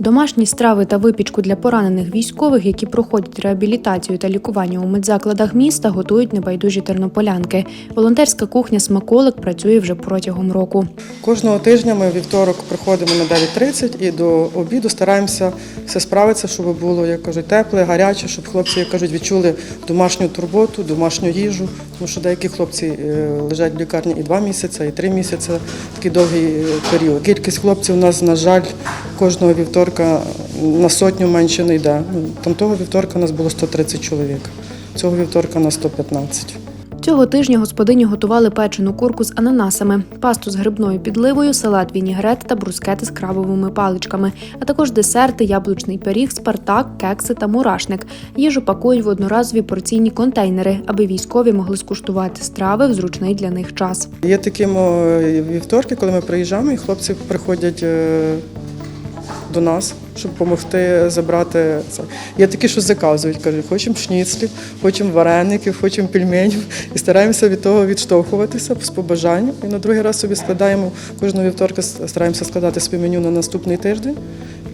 Домашні страви та випічку для поранених військових, які проходять реабілітацію та лікування у медзакладах міста, готують небайдужі тернополянки. Волонтерська кухня Смаколик працює вже протягом року. Кожного тижня ми вівторок приходимо на 9.30 і до обіду стараємося все справитися, щоб було, як кажуть, тепле, гаряче, щоб хлопці, як кажуть, відчули домашню турботу, домашню їжу. Тому що деякі хлопці е, лежать в лікарні і два місяці, і три місяці, такий довгий е, період. Кількість хлопців у нас, на жаль, кожного вівторка на сотню менше не йде. Там того вівторка у нас було 130 чоловік, цього вівторка на 115. Цього тижня господині готували печену курку з ананасами, пасту з грибною підливою, салат вінігрет та брускети з крабовими паличками, а також десерти, яблучний пиріг, спартак, кекси та мурашник. Їжу пакують в одноразові порційні контейнери, аби військові могли скуштувати страви в зручний для них час. Є такі вівторки, коли ми приїжджаємо, і хлопці приходять е, до нас, щоб допомогти забрати це. Є такі, що заказують, кажуть, хочемо шніцлів, хочемо вареників, хочемо пельменів. І стараємося від того відштовхуватися з побажанням. І на другий раз собі складаємо кожного вівторка, стараємося складати собі меню на наступний тиждень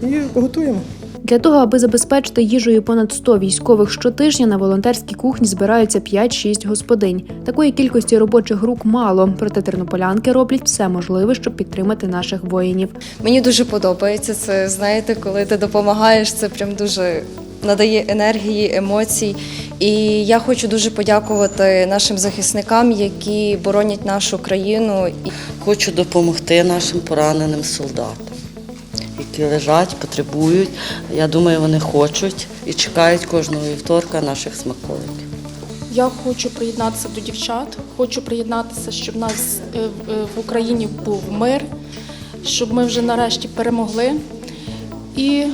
і готуємо. Для того, аби забезпечити їжею понад 100 військових щотижня, на волонтерській кухні збираються 5-6 господинь. Такої кількості робочих рук мало, проте тернополянки роблять все можливе, щоб підтримати наших воїнів. Мені дуже подобається це. Знаєте, коли ти допомагаєш, це прям дуже надає енергії, емоцій. І я хочу дуже подякувати нашим захисникам, які боронять нашу країну. І Хочу допомогти нашим пораненим солдатам, які лежать, потребують. Я думаю, вони хочуть і чекають кожного вівторка наших смаколиків. Я хочу приєднатися до дівчат, хочу приєднатися, щоб в нас е, е, в Україні був мир, щоб ми вже нарешті перемогли. І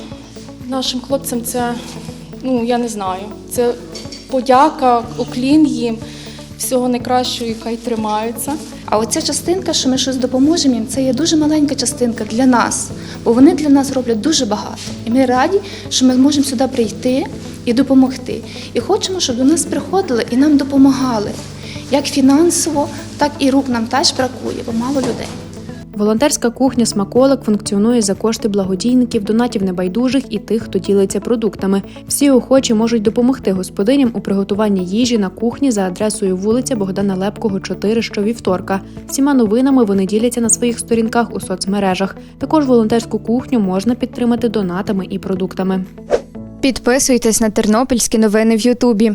нашим хлопцям це, ну я не знаю, це подяка, уклін їм, всього найкращого, і хай тримаються. А оця частинка, що ми щось допоможемо їм, це є дуже маленька частинка для нас, бо вони для нас роблять дуже багато. І ми раді, що ми можемо сюди прийти і допомогти. І хочемо, щоб до нас приходили і нам допомагали. Як фінансово, так і рук нам теж бракує, бо мало людей. Волонтерська кухня Смаколик функціонує за кошти благодійників, донатів небайдужих і тих, хто ділиться продуктами. Всі охочі можуть допомогти господиням у приготуванні їжі на кухні за адресою вулиця Богдана Лепкого, 4 щовівторка. Всіма новинами вони діляться на своїх сторінках у соцмережах. Також волонтерську кухню можна підтримати донатами і продуктами. Підписуйтесь на тернопільські новини в Ютубі.